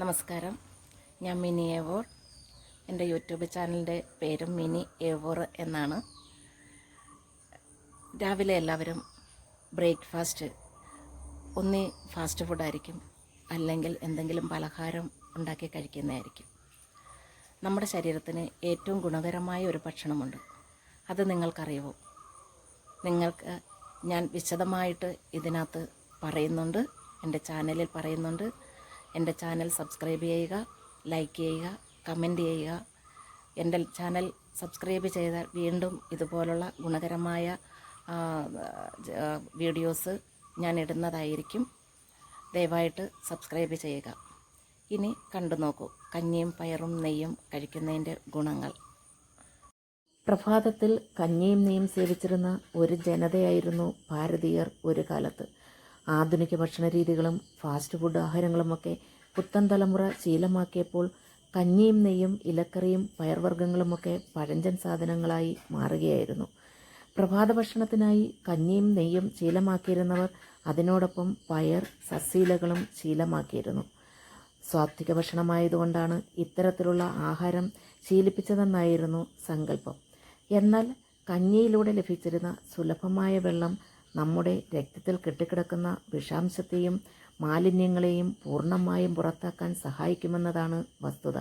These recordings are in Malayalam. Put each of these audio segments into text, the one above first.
നമസ്കാരം. ഞാൻ മിനി ഏവോർ. എന്റെ യൂട്യൂബ് ചാനലിന്റെ പേരും മിനി ഏവോർ എന്നാണ്. രാവിലെ എല്ലാവരും ബ്രേക്ക്ഫാസ്റ്റ് ഒന്നി ഫാസ്റ്റ് ഫുഡായിരിക്കും അല്ലെങ്കിൽ എന്തെങ്കിലും പലഹാരം ഉണ്ടാക്കി കഴിക്കുന്നതായിരിക്കും. നമ്മുടെ ശരീരത്തിന് ഏറ്റവും ഗുണകരമായ ഒരു ഭക്ഷണമുണ്ട്. അത് നിങ്ങൾക്കറിയുമോ? നിങ്ങൾക്ക് ഞാൻ വിശദമായിട്ട് ഇതിനകത്ത് പറയുന്നുണ്ട് എന്റെ ചാനലിൽ പറയുന്നുണ്ട് എന്റെ ചാനൽ സബ്സ്ക്രൈബ് ചെയ്യുക ലൈക്ക് ചെയ്യുക കമന്റ് ചെയ്യുക. എന്റെ ചാനൽ സബ്സ്ക്രൈബ് ചെയ്താൽ വീണ്ടും ഇതുപോലുള്ള ഗുണകരമായ വീഡിയോസ് ഞാൻ ഇടുന്നതായിരിക്കും. ദയവായിട്ട് സബ്സ്ക്രൈബ് ചെയ്യുക. ഇനി കണ്ടു നോക്കൂ കഞ്ഞിയും പയറും നെയ്യും കഴിക്കുന്നതിന്റെ ഗുണങ്ങൾ. പ്രഭാതത്തിൽ കഞ്ഞിയും നെയ്യും സേവിച്ചിരുന്ന ഒരു ജനതയായിരുന്നു ഭാരതീയർ ഒരു കാലത്ത്. ആധുനിക ഭക്ഷണ രീതികളും ഫാസ്റ്റ് ഫുഡ് ആഹാരങ്ങളുമൊക്കെ പുത്തൻ തലമുറ ശീലമാക്കിയപ്പോൾ കഞ്ഞിയും നെയ്യും ഇലക്കറിയും പയർവർഗങ്ങളുമൊക്കെ പഴഞ്ചൻ സാധനങ്ങളായി മാറുകയായിരുന്നു. പ്രഭാത ഭക്ഷണത്തിനായി കഞ്ഞിയും നെയ്യും ശീലമാക്കിയിരുന്നവർ അതിനോടൊപ്പം പയർ സസ്യയിലകളും ശീലമാക്കിയിരുന്നു. സ്വാത്വിക ഭക്ഷണമായതുകൊണ്ടാണ് ഇത്തരത്തിലുള്ള ആഹാരം ശീലിപ്പിച്ചതെന്നായിരുന്നു സങ്കല്പം. എന്നാൽ കഞ്ഞിയിലൂടെ ലഭിച്ചിരുന്ന സുലഭമായ വെള്ളം നമ്മുടെ രക്തത്തിൽ കെട്ടിക്കിടക്കുന്ന വിഷാംശത്തെയും മാലിന്യങ്ങളെയും പൂർണമായും പുറത്താക്കാൻ സഹായിക്കുമെന്നതാണ് വസ്തുത.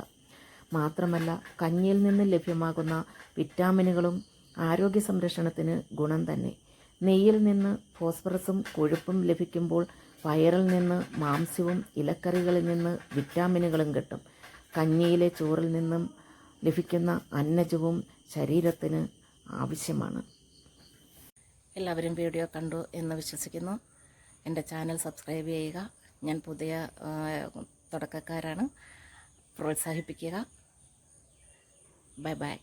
മാത്രമല്ല കഞ്ഞിയിൽ നിന്ന് ലഭ്യമാകുന്ന വിറ്റാമിനുകളും ആരോഗ്യ സംരക്ഷണത്തിന് ഗുണം തന്നെ. നെയ്യിൽ നിന്ന് ഫോസ്ഫറസും കൊഴുപ്പും ലഭിക്കുമ്പോൾ വയറിൽ നിന്ന് മാംസ്യവും ഇലക്കറികളിൽ നിന്ന് വിറ്റാമിനുകളും കിട്ടും. കഞ്ഞിയിലെ ചോറിൽ നിന്നും ലഭിക്കുന്ന അന്നജവും ശരീരത്തിന് ആവശ്യമാണ്. എല്ലാവരും വീഡിയോ കണ്ടു എന്ന് വിശ്വസിക്കുന്നു. എന്റെ ചാനൽ സബ്സ്ക്രൈബ് ചെയ്യുക. ഞാൻ പുതിയ തുടക്കക്കാരാണ്. പ്രോത്സാഹിപ്പിക്കുക. Bye bye.